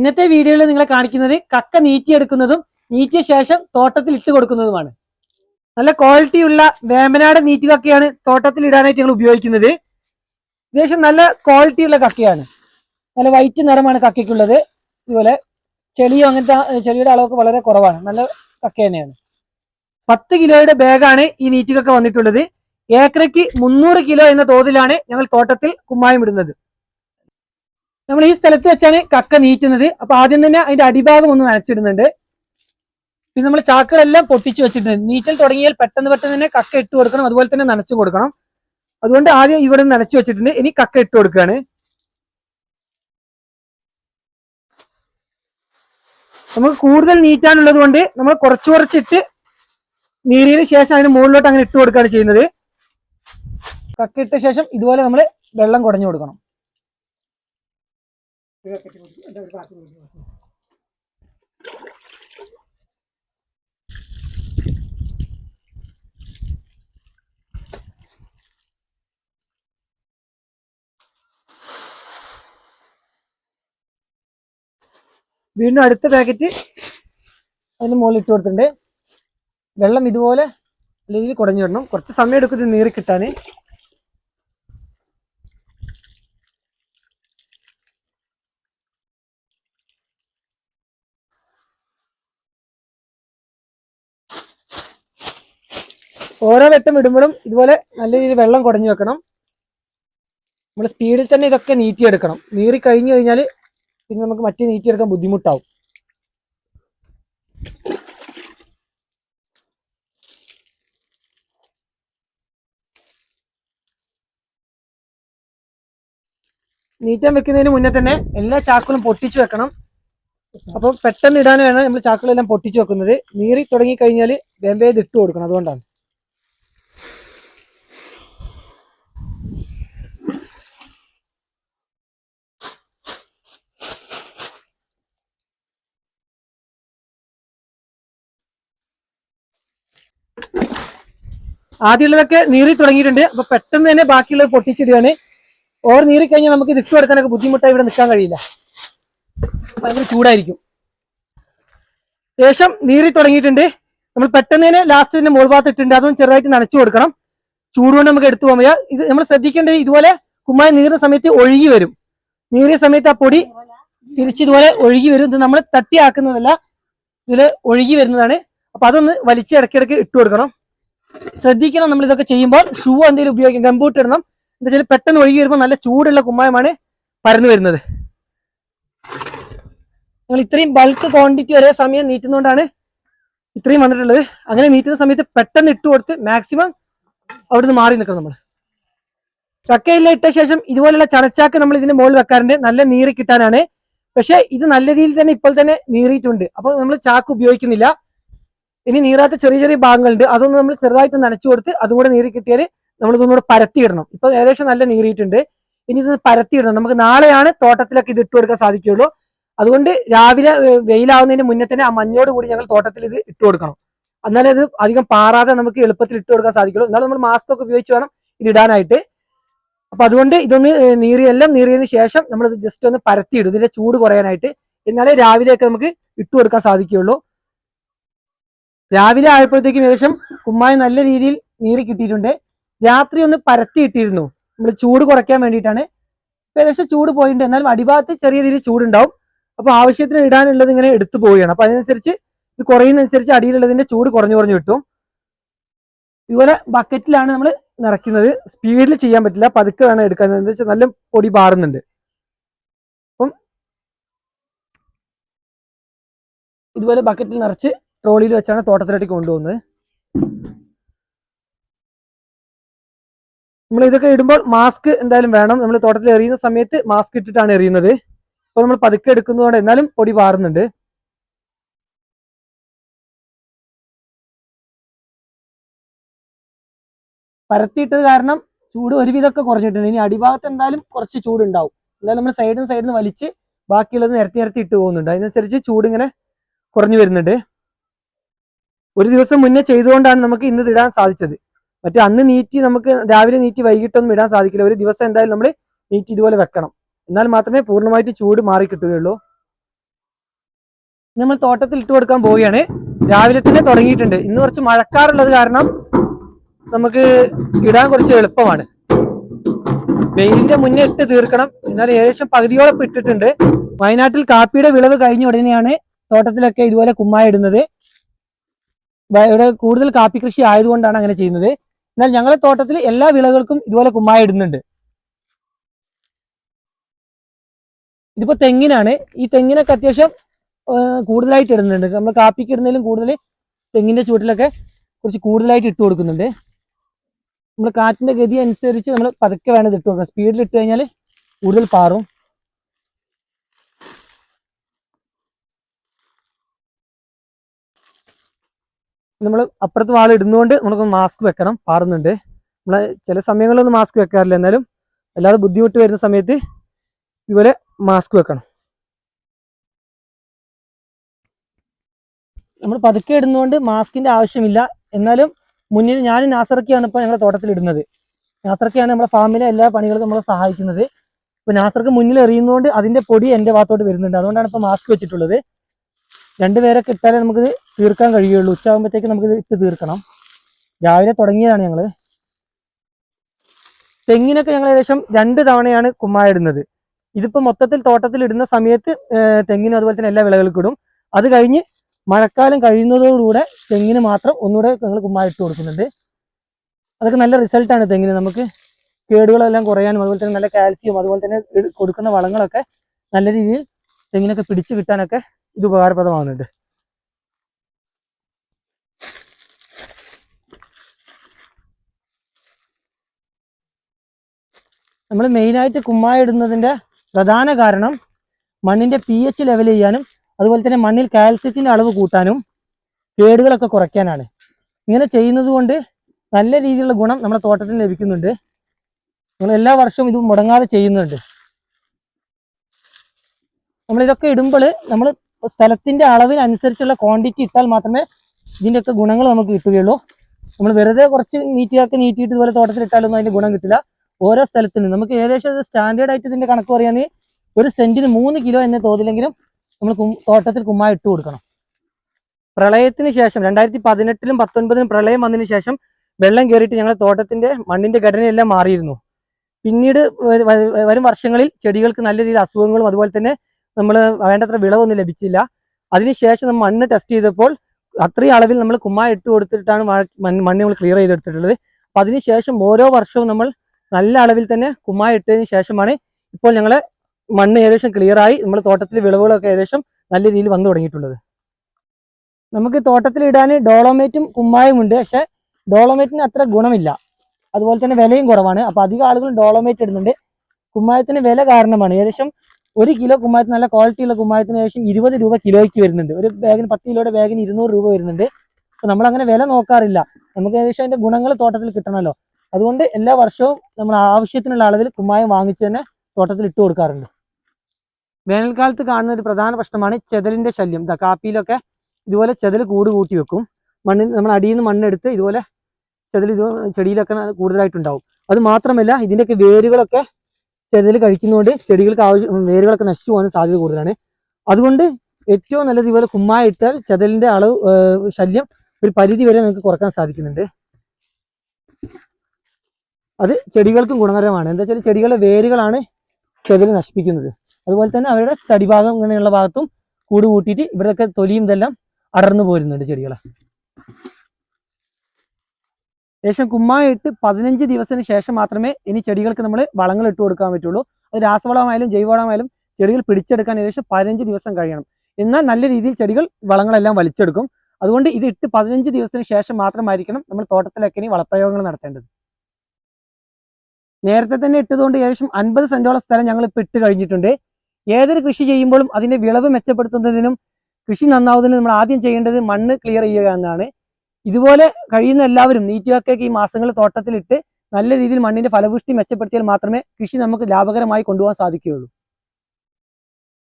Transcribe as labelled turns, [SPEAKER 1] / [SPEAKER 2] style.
[SPEAKER 1] ഇന്നത്തെ വീഡിയോയിൽ നിങ്ങളെ കാണിക്കുന്നത് കക്ക നീറ്റിയെടുക്കുന്നതും നീറ്റിയ ശേഷം തോട്ടത്തിൽ ഇട്ട് കൊടുക്കുന്നതുമാണ്. നല്ല ക്വാളിറ്റി ഉള്ള വേമ്പനാട് നീറ്റ് കക്കയാണ് തോട്ടത്തിൽ ഇടാനായിട്ട് ഞങ്ങൾ ഉപയോഗിക്കുന്നത്. ഏകദേശം നല്ല ക്വാളിറ്റി ഉള്ള കക്കയാണ്. നല്ല വൈറ്റ് നിറമാണ് കക്കയ്ക്കുള്ളത്. ഇതുപോലെ ചെളിയോ അങ്ങനത്തെ ചെളിയുടെ അളവൊക്കെ വളരെ കുറവാണ്. നല്ല കക്ക തന്നെയാണ്. പത്ത് കിലോയുടെ ബാഗാണ് ഈ നീറ്റ് കക്ക വന്നിട്ടുള്ളത്. ഏക്കറയ്ക്ക് മുന്നൂറ് കിലോ എന്ന തോതിലാണ് ഞങ്ങൾ തോട്ടത്തിൽ കുമ്മായം ഇടുന്നത്. നമ്മൾ ഈ സ്ഥലത്ത് വെച്ചാണ് കക്ക നീറ്റുന്നത്. അപ്പൊ ആദ്യം തന്നെ അതിന്റെ അടിഭാഗം ഒന്ന് നനച്ചിടുന്നുണ്ട്. പിന്നെ നമ്മൾ ചാക്കുകളെല്ലാം പൊട്ടിച്ചു വെച്ചിട്ടുണ്ട്. നീറ്റൽ തുടങ്ങിയാൽ പെട്ടെന്ന് പെട്ടെന്ന് തന്നെ കക്ക ഇട്ട് കൊടുക്കണം. അതുപോലെ തന്നെ നനച്ചു കൊടുക്കണം. അതുകൊണ്ട് ആദ്യം ഇവിടെ നനച്ചു വെച്ചിട്ടുണ്ട്. ഇനി കക്ക ഇട്ട് കൊടുക്കുകയാണ്. നമുക്ക് കൂടുതൽ നീറ്റാനുള്ളത് കൊണ്ട് നമ്മൾ കുറച്ച് കുറച്ചിട്ട് നീരിന് ശേഷം അതിന് മുകളിലോട്ട് അങ്ങനെ ഇട്ട് കൊടുക്കുകയാണ് ചെയ്യുന്നത്. കക്ക ഇട്ട ശേഷം ഇതുപോലെ നമ്മൾ വെള്ളം കുടഞ്ഞു കൊടുക്കണം. വീണ്ടും അടുത്ത പാക്കറ്റ് അതിന് മുകളിൽ ഇട്ട് കൊടുത്തിട്ടുണ്ട്. വെള്ളം ഇതുപോലെ അല്ലെങ്കിൽ കുടഞ്ഞു വരണം. കുറച്ച് സമയം എടുക്കും ഇത് നീറി കിട്ടാൻ. ഓരോ വെട്ടം ഇടുമ്പോഴും ഇതുപോലെ നല്ല രീതിയിൽ വെള്ളം കുടഞ്ഞു വെക്കണം. നമ്മൾ സ്പീഡിൽ തന്നെ ഇതൊക്കെ നീറ്റിയെടുക്കണം. നീറി കഴിഞ്ഞു കഴിഞ്ഞാൽ പിന്നെ നമുക്ക് മറ്റേ നീറ്റിയെടുക്കാൻ ബുദ്ധിമുട്ടാവും. നീറ്റാൻ വെക്കുന്നതിന് മുന്നേ തന്നെ എല്ലാ ചാക്കുകളും പൊട്ടിച്ചു വെക്കണം. അപ്പം പെട്ടെന്ന് ഇടാനാണ് നമ്മൾ ചാക്കുകളെല്ലാം പൊട്ടിച്ചു വെക്കുന്നത്. നീറി തുടങ്ങി കഴിഞ്ഞാൽ വേമ്പേത് ഇട്ട് കൊടുക്കണം. അതുകൊണ്ടാണ്. ആദ്യമുള്ളതൊക്കെ നീറി തുടങ്ങിയിട്ടുണ്ട്. അപ്പൊ പെട്ടെന്ന് തന്നെ ബാക്കിയുള്ളത് പൊട്ടിച്ചിടുകയാണ്. ഓർ നീറി കഴിഞ്ഞാൽ നമുക്ക് ഇട്ട് കൊടുക്കാനൊക്കെ ബുദ്ധിമുട്ടായി ഇവിടെ നിൽക്കാൻ കഴിയില്ല. ഭയങ്കര ചൂടായിരിക്കും. ശേഷം നീറി തുടങ്ങിയിട്ടുണ്ട്. നമ്മൾ പെട്ടെന്ന് തന്നെ ലാസ്റ്റ് തന്നെ മുകൾ ഭാഗത്ത് ഇട്ടിട്ടുണ്ട്. അതും ചെറുതായിട്ട് നനച്ചു കൊടുക്കണം. ചൂടുകൊണ്ട് നമുക്ക് എടുത്തു പോകാൻ ഇത് നമ്മൾ ശ്രദ്ധിക്കേണ്ടത് ഇതുപോലെ കുമ്മായി നീറുന്ന സമയത്ത് ഒഴുകി വരും. നീറിയ സമയത്ത് ആ പൊടി തിരിച്ച് ഇതുപോലെ ഒഴുകി വരും. ഇത് നമ്മൾ തട്ടിയാക്കുന്നതല്ല ഇതിൽ ഒഴുകി വരുന്നതാണ്. അപ്പൊ അതൊന്ന് വലിച്ച് ഇടയ്ക്കിടയ്ക്ക് ഇട്ട് കൊടുക്കണം. ശ്രദ്ധിക്കണം നമ്മൾ ഇതൊക്കെ ചെയ്യുമ്പോൾ ഷൂ എന്തെങ്കിലും ഉപയോഗിക്കും. ഗംബൂട്ട് ഇടണം. എന്താ വെച്ചാൽ പെട്ടെന്ന് ഒഴുകി വരുമ്പോൾ നല്ല ചൂടുള്ള കുമ്മായമാണ് പരന്നു വരുന്നത്. നിങ്ങൾ ഇത്രയും ബൾക്ക് ക്വാണ്ടിറ്റി ഒരേ സമയം നീറ്റുന്നതുകൊണ്ടാണ് ഇത്രയും വന്നിട്ടുള്ളത്. അങ്ങനെ നീറ്റുന്ന സമയത്ത് പെട്ടെന്ന് ഇട്ട് കൊടുത്ത് മാക്സിമം അവിടുന്ന് മാറി നിൽക്കണം നമ്മൾ. ചക്കയില ഇട്ട ശേഷം ഇതുപോലുള്ള ചടച്ചാക്ക് നമ്മൾ ഇതിന്റെ മുകളിൽ വെക്കാറുണ്ട്. നല്ല നീറി കിട്ടാനാണ്. പക്ഷെ ഇത് നല്ല രീതിയിൽ തന്നെ ഇപ്പോൾ തന്നെ നീറിയിട്ടുണ്ട്. അപ്പൊ നമ്മൾ ചാക്ക് ഉപയോഗിക്കുന്നില്ല. ഇനി നീറാത്ത ചെറിയ ചെറിയ ഭാഗങ്ങളുണ്ട് അതൊന്ന് നമ്മൾ ചെറുതായിട്ട് നനച്ചു കൊടുത്ത് അതും കൂടെ നീറി കിട്ടിയാൽ നമ്മൾ ഇതൊന്നുകൂടെ പരത്തിയിടണം. ഇപ്പൊ ഏകദേശം നല്ല നീറിയിട്ടുണ്ട്. ഇനി ഇതൊന്ന് പരത്തിയിടണം. നമുക്ക് നാളെയാണ് തോട്ടത്തിലൊക്കെ ഇത് ഇട്ട് കൊടുക്കാൻ സാധിക്കുകയുള്ളൂ. അതുകൊണ്ട് രാവിലെ വെയിലാവുന്നതിന് മുന്നേ തന്നെ ആ മഞ്ഞോട് കൂടി ഞങ്ങൾ തോട്ടത്തിൽ ഇത് ഇട്ട് കൊടുക്കണം. എന്നാലേ ഇത് അധികം പാറാതെ നമുക്ക് എളുപ്പത്തിൽ ഇട്ട് കൊടുക്കാൻ സാധിക്കുള്ളൂ എന്നാലും നമ്മൾ മാസ്ക് ഒക്കെ ഉപയോഗിച്ച് വേണം ഇത് ഇടാനായിട്ട്. അപ്പൊ അതുകൊണ്ട് ഇതൊന്ന് നീറിയെല്ലാം നീറിയതിന് ശേഷം നമ്മൾ ഇത് ജസ്റ്റ് ഒന്ന് പരത്തിയിടും. ഇതിന്റെ ചൂട് കുറയാനായിട്ട്. എന്നാലേ രാവിലെയൊക്കെ നമുക്ക് ഇട്ട് കൊടുക്കാൻ സാധിക്കുകയുള്ളൂ. രാവിലെ ആയപ്പോഴത്തേക്കും ഏകദേശം കുമ്മായി നല്ല രീതിയിൽ നീറി കിട്ടിയിട്ടുണ്ട്. രാത്രി ഒന്ന് പരത്തി ഇട്ടിരുന്നു. നമ്മൾ ചൂട് കുറയ്ക്കാൻ വേണ്ടിയിട്ടാണ്. ഏകദേശം ചൂട് പോയിട്ടുണ്ട്. എന്നാലും അടിഭാഗത്ത് ചെറിയ രീതിയിൽ ചൂടുണ്ടാവും. അപ്പൊ ആവശ്യത്തിന് ഇടാനുള്ളത് ഇങ്ങനെ എടുത്തു പോവുകയാണ്. അപ്പൊ അതിനനുസരിച്ച് ഇത് കുറയുന്നതനുസരിച്ച് അടിയിലുള്ളതിന്റെ ചൂട് കുറഞ്ഞു കുറഞ്ഞു കിട്ടും. ഇതുപോലെ ബക്കറ്റിലാണ് നമ്മൾ നിറയ്ക്കുന്നത്. സ്പീഡിൽ ചെയ്യാൻ പറ്റില്ല. പതുക്കെ വേണം എടുക്കാൻ. എന്താ വെച്ചാൽ നല്ല പൊടി പാറുന്നുണ്ട്. അപ്പം ഇതുപോലെ ബക്കറ്റിൽ നിറച്ച് ട്രോളിയിൽ വെച്ചാണ് തോട്ടത്തിലേക്ക് കൊണ്ടുപോകുന്നത്. നമ്മൾ ഇതൊക്കെ ഇടുമ്പോൾ മാസ്ക് എന്തായാലും വേണം. നമ്മൾ തോട്ടത്തിൽ എറിയുന്ന സമയത്ത് മാസ്ക് ഇട്ടിട്ടാണ് എറിയുന്നത്. അപ്പൊ നമ്മൾ പതുക്കെ എടുക്കുന്നതുകൊണ്ട് എന്നാലും പൊടി പാറുന്നുണ്ട് പരത്തിയിട്ടത് കാരണം ചൂട് ഒരുവിധമൊക്കെ കുറഞ്ഞിട്ടുണ്ട്. ഇനി അടിഭാഗത്ത് എന്തായാലും കുറച്ച് ചൂട് ഉണ്ടാവും എന്തായാലും നമ്മൾ സൈഡിൽ നിന്ന് സൈഡിൽ നിന്ന് വലിച്ച് ബാക്കിയുള്ളത് നിരത്തി നിരത്തി ഇട്ട് പോകുന്നുണ്ട്. അതിനനുസരിച്ച് ചൂട് ഇങ്ങനെ കുറഞ്ഞു വരുന്നുണ്ട്. ഒരു ദിവസം മുന്നേ ചെയ്തുകൊണ്ടാണ് നമുക്ക് ഇന്ന് ഇടാൻ സാധിച്ചത്. മറ്റേ അന്ന് നീറ്റി നമുക്ക് രാവിലെ നീറ്റി വൈകിട്ടൊന്നും ഇടാൻ സാധിക്കില്ല. ഒരു ദിവസം എന്തായാലും നമ്മൾ നീറ്റി ഇതുപോലെ വെക്കണം. എന്നാൽ മാത്രമേ പൂർണമായിട്ട് ചൂട് മാറി കിട്ടുകയുള്ളൂ. നമ്മൾ തോട്ടത്തിൽ ഇട്ട് കൊടുക്കാൻ പോവുകയാണ്. രാവിലെ തന്നെ തുടങ്ങിയിട്ടുണ്ട്. ഇന്ന് കുറച്ച് മഴക്കാറുള്ളത് കാരണം നമുക്ക് ഇടാൻ കുറച്ച് എളുപ്പമാണ്. വെയിലിന്റെ മുന്നേ ഇട്ട് തീർക്കണം. എന്നാൽ ഏകദേശം പകുതിയോളം ഇട്ടിട്ടുണ്ട്. വയനാട്ടിൽ കാപ്പിയുടെ വിളവ് കഴിഞ്ഞ ഉടനെയാണ് തോട്ടത്തിലൊക്കെ ഇതുപോലെ കുമ്മായ ഇടുന്നത്. ഇവിടെ കൂടുതൽ കാപ്പി കൃഷി ആയതുകൊണ്ടാണ് അങ്ങനെ ചെയ്യുന്നത്. എന്നാൽ ഞങ്ങളുടെ തോട്ടത്തിൽ എല്ലാ വിളകൾക്കും ഇതുപോലെ കുമ്മായ ഇടുന്നുണ്ട്. ഇതിപ്പോ തെങ്ങിനാണ്. ഈ തെങ്ങിനൊക്കെ അത്യാവശ്യം കൂടുതലായിട്ട് ഇടുന്നുണ്ട്. നമ്മൾ കാപ്പിക്ക് ഇടുന്നതിലും കൂടുതൽ തെങ്ങിന്റെ ചുവട്ടിലൊക്കെ കുറച്ച് കൂടുതലായിട്ട് ഇട്ട് കൊടുക്കുന്നുണ്ട്. നമ്മൾ കാറ്റിന്റെ ഗതി അനുസരിച്ച് നമ്മൾ പതുക്കെ വേണം ഇട്ടു കൊടുക്കണം സ്പീഡിൽ ഇട്ട് കഴിഞ്ഞാൽ കൂടുതൽ പാറും. നമ്മൾ അപ്പുറത്ത് വാൾ ഇടുന്നതുകൊണ്ട് നമുക്ക് മാസ്ക് വെക്കണം. പാറുന്നുണ്ട്. നമ്മൾ ചില സമയങ്ങളിലൊന്നും മാസ്ക് വെക്കാറില്ല. എന്നാലും അല്ലാതെ ബുദ്ധിമുട്ട് വരുന്ന സമയത്ത് ഇതുപോലെ മാസ്ക് വെക്കണം. നമ്മൾ പതുക്കെ ഇടുന്നതുകൊണ്ട് മാസ്കിന്റെ ആവശ്യമില്ല. എന്നാലും മുന്നിൽ ഞാനും നാസറക്കിയാണ് ഇപ്പോൾ ഞങ്ങളുടെ തോട്ടത്തിൽ ഇടുന്നത്. നാസറക്കയാണ് നമ്മുടെ ഫാമിലെ എല്ലാ പണികൾക്കും നമ്മളെ സഹായിക്കുന്നത്. ഇപ്പൊ നാസർക്ക് മുന്നിൽ എറിയുന്നതുകൊണ്ട് അതിന്റെ പൊടി എന്റെ ഭാഗത്തോട്ട് വരുന്നുണ്ട്. അതുകൊണ്ടാണ് ഇപ്പൊ മാസ്ക് വെച്ചിട്ടുള്ളത്. രണ്ടുപേരൊക്കെ ഇട്ടാലേ നമുക്ക് തീർക്കാൻ കഴിയുള്ളൂ. ഉച്ചയാകുമ്പോഴത്തേക്ക് നമുക്ക് ഇട്ട് തീർക്കണം. രാവിലെ തുടങ്ങിയതാണ് ഞങ്ങൾ. തെങ്ങിനൊക്കെ ഞങ്ങൾ ഏകദേശം രണ്ട് തവണയാണ് കുമ്മായ ഇടുന്നത്. ഇതിപ്പോ മൊത്തത്തിൽ തോട്ടത്തിൽ ഇടുന്ന സമയത്ത് തെങ്ങിനും അതുപോലെ തന്നെ എല്ലാ വിളകൾക്കും ഇടും. അത് കഴിഞ്ഞ് മഴക്കാലം കഴിയുന്നതോടുകൂടെ തെങ്ങിന് മാത്രം ഒന്നുകൂടെ ഞങ്ങൾ കുമ്മായ ഇട്ട് കൊടുക്കുന്നുണ്ട്. അതൊക്കെ നല്ല റിസൾട്ടാണ് തെങ്ങിന്. നമുക്ക് കേടുകളെല്ലാം കുറയാനും അതുപോലെ തന്നെ നല്ല കാൽസ്യം അതുപോലെ തന്നെ കൊടുക്കുന്ന വളങ്ങളൊക്കെ നല്ല രീതിയിൽ തെങ്ങിനൊക്കെ പിടിച്ചു കിട്ടാനൊക്കെ ഇത് ഉപകാരപ്രദമാകുന്നുണ്ട്. നമ്മൾ മെയിനായിട്ട് കുമ്മായ ഇടുന്നതിന്റെ പ്രധാന കാരണം മണ്ണിന്റെ പി എച്ച് ലെവൽ ചെയ്യാനും അതുപോലെ തന്നെ മണ്ണിൽ കാൽസ്യത്തിന്റെ അളവ് കൂട്ടാനും കേടുകളൊക്കെ കുറയ്ക്കാനാണ്. ഇങ്ങനെ ചെയ്യുന്നത് കൊണ്ട് നല്ല രീതിയിലുള്ള ഗുണം നമ്മുടെ തോട്ടത്തിന് ലഭിക്കുന്നുണ്ട്. നമ്മൾ എല്ലാ വർഷവും ഇത് മുടങ്ങാതെ ചെയ്യുന്നുണ്ട്. നമ്മളിതൊക്കെ ഇടുമ്പോൾ നമ്മൾ സ്ഥലത്തിന്റെ അളവിനനുസരിച്ചുള്ള ക്വാണ്ടിറ്റി ഇട്ടാൽ മാത്രമേ ഇതിന്റെയൊക്കെ ഗുണങ്ങൾ നമുക്ക് കിട്ടുകയുള്ളൂ. നമ്മൾ വെറുതെ കുറച്ച് നീറ്റിയാക്കി നീറ്റിയിട്ട് ഇതുപോലെ തോട്ടത്തിൽ ഇട്ടാലൊന്നും അതിന്റെ ഗുണം കിട്ടില്ല. ഓരോ സ്ഥലത്തിനും നമുക്ക് ഏകദേശം സ്റ്റാൻഡേർഡ് ആയിട്ട് ഇതിന്റെ കണക്ക് പറയുകയാണെങ്കിൽ ഒരു സെന്റിന് മൂന്ന് കിലോ എന്ന തോതിലെങ്കിലും നമ്മൾ തോട്ടത്തിൽ കുമ്മായ ഇട്ട് കൊടുക്കണം. പ്രളയത്തിന് ശേഷം രണ്ടായിരത്തി പതിനെട്ടിലും പത്തൊൻപതിലും പ്രളയം വന്നതിന് ശേഷം വെള്ളം കയറിയിട്ട് ഞങ്ങളുടെ തോട്ടത്തിന്റെ മണ്ണിന്റെ ഘടനയെല്ലാം മാറിയിരുന്നു. പിന്നീട് വരും വർഷങ്ങളിൽ ചെടികൾക്ക് നല്ല രീതിയിൽ അസുഖങ്ങളും അതുപോലെ തന്നെ നമ്മൾ വേണ്ടത്ര വിളവൊന്നും ലഭിച്ചില്ല. അതിനുശേഷം നമ്മൾ മണ്ണ് ടെസ്റ്റ് ചെയ്തപ്പോൾ അത്രയും അളവിൽ നമ്മൾ കുമ്മായ ഇട്ട് കൊടുത്തിട്ടാണ് മണ്ണ് നമ്മൾ ക്ലിയർ ചെയ്തെടുത്തിട്ടുള്ളത് അപ്പൊ അതിനുശേഷം ഓരോ വർഷവും നമ്മൾ നല്ല അളവിൽ തന്നെ കുമ്മായ ഇട്ടതിന് ശേഷമാണ് ഇപ്പോൾ ഞങ്ങൾ മണ്ണ് ഏകദേശം ക്ലിയറായി ആയി. നമ്മുടെ തോട്ടത്തിലെ വിളവുകളൊക്കെ ഏകദേശം നല്ല രീതിയിൽ വന്നു തുടങ്ങിയിട്ടുള്ളത്. നമുക്ക് തോട്ടത്തിൽ ഇടാൻ ഡോളോമേറ്റും കുമ്മായും ഉണ്ട്. പക്ഷെ ഡോളോമേറ്റിന് അത്ര ഗുണമില്ല. അതുപോലെ തന്നെ വിലയും കുറവാണ്. അപ്പൊ അധികം ആളുകളും ഡോളോമേറ്റ് ഇടുന്നുണ്ട്. കുമ്മായത്തിന് വില കാരണമാണ്. ഏകദേശം ഒരു കിലോ കുമ്മായത്തിന് നല്ല ക്വാളിറ്റിയുള്ള കുമ്മായത്തിന് ഏകദേശം ഇരുപത് രൂപ കിലോയ്ക്ക് വരുന്നുണ്ട്. ഒരു ബാഗിന് പത്ത് കിലോയുടെ ബാഗിന് ഇരുന്നൂറ് രൂപ വരുന്നുണ്ട്. അപ്പൊ നമ്മൾ അങ്ങനെ വില നോക്കാറില്ല. നമുക്ക് ഏകദേശം അതിന്റെ ഗുണങ്ങൾ തോട്ടത്തിൽ കിട്ടണമല്ലോ. അതുകൊണ്ട് എല്ലാ വർഷവും നമ്മൾ ആവശ്യത്തിനുള്ള അളവിൽ കുമ്മായം വാങ്ങിച്ച് തന്നെ തോട്ടത്തിൽ ഇട്ട് കൊടുക്കാറുണ്ട്. വേനൽക്കാലത്ത് കാണുന്ന ഒരു പ്രധാന പ്രശ്നമാണ് ചെതലിന്റെ ശല്യം. കാപ്പിയിലൊക്കെ ഇതുപോലെ ചെതൽ കൂട് കൂട്ടി വെക്കും. മണ്ണിൽ നമ്മൾ അടിയിൽ നിന്ന് മണ്ണെടുത്ത് ഇതുപോലെ ചെതൽ ഇത് ചെടിയിലൊക്കെ കൂടുതലായിട്ടുണ്ടാവും. അത് മാത്രമല്ല ഇതിന്റെയൊക്കെ വേരുകളൊക്കെ ചെതൽ കഴിക്കുന്നതുകൊണ്ട് ചെടികൾക്ക് ആവശ്യം വേരുകളൊക്കെ നശിച്ചു പോകാൻ സാധ്യത കൂടുതലാണ്. അതുകൊണ്ട് ഏറ്റവും നല്ലത് ഇതുപോലെ കുമ്മായ ഇട്ടാൽ ചെതലിന്റെ അളവ് ശല്യം ഒരു പരിധി വരെ നിങ്ങൾക്ക് കുറയ്ക്കാൻ സാധിക്കുന്നുണ്ട്. അത് ചെടികൾക്കും ഗുണകരമാണ്. എന്താ വെച്ചാൽ ചെടികളുടെ വേരുകളാണ് ചെതൽ നശിപ്പിക്കുന്നത്. അതുപോലെ തന്നെ അവരുടെ തടിഭാഗം ഇങ്ങനെയുള്ള ഭാഗത്തും കൂട് കൂട്ടിയിട്ട് ഇവിടെയൊക്കെ തൊലിയും ഇതെല്ലാം അടർന്നു പോരുന്നുണ്ട് ചെടികളെ. ഏകദേശം കുമ്മായിട്ട് പതിനഞ്ച് ദിവസത്തിന് ശേഷം മാത്രമേ ഇനി ചെടികൾക്ക് നമ്മൾ വളങ്ങൾ ഇട്ട് കൊടുക്കാൻ പറ്റുള്ളൂ. അത് രാസവളമായാലും ജൈവവളമായാലും ചെടികൾ പിടിച്ചെടുക്കാൻ ഏകദേശം പതിനഞ്ച് ദിവസം കഴിയണം. എന്നാൽ നല്ല രീതിയിൽ ചെടികൾ വളങ്ങളെല്ലാം വലിച്ചെടുക്കും. അതുകൊണ്ട് ഇത് ഇട്ട് പതിനഞ്ച് ദിവസത്തിന് ശേഷം മാത്രമായിരിക്കണം നമ്മൾ തോട്ടത്തിലൊക്കെ ഇനി വളപ്രയോഗങ്ങൾ നടത്തേണ്ടത്. നേരത്തെ തന്നെ ഇട്ടതുകൊണ്ട് ഏകദേശം അൻപത് സെന്റോളം സ്ഥലം ഞങ്ങൾ ഇപ്പൊ ഇട്ട് കഴിഞ്ഞിട്ടുണ്ട്. ഏതൊരു കൃഷി ചെയ്യുമ്പോഴും അതിന്റെ വിളവ് മെച്ചപ്പെടുത്തുന്നതിനും കൃഷി നന്നാവുന്നതിനും നമ്മൾ ആദ്യം ചെയ്യേണ്ടത് മണ്ണ് ക്ലിയർ ചെയ്യുക എന്നതാണ് ഇതുപോലെ കഴിയുന്ന എല്ലാവരും നീറ്റുകാക്കൊക്കെ ഈ മാസങ്ങൾ തോട്ടത്തിലിട്ട് നല്ല രീതിയിൽ മണ്ണിന്റെ ഫലപുഷ്ടി മെച്ചപ്പെടുത്തിയാൽ മാത്രമേ കൃഷി നമുക്ക് ലാഭകരമായി കൊണ്ടുപോകാൻ സാധിക്കുകയുള്ളൂ.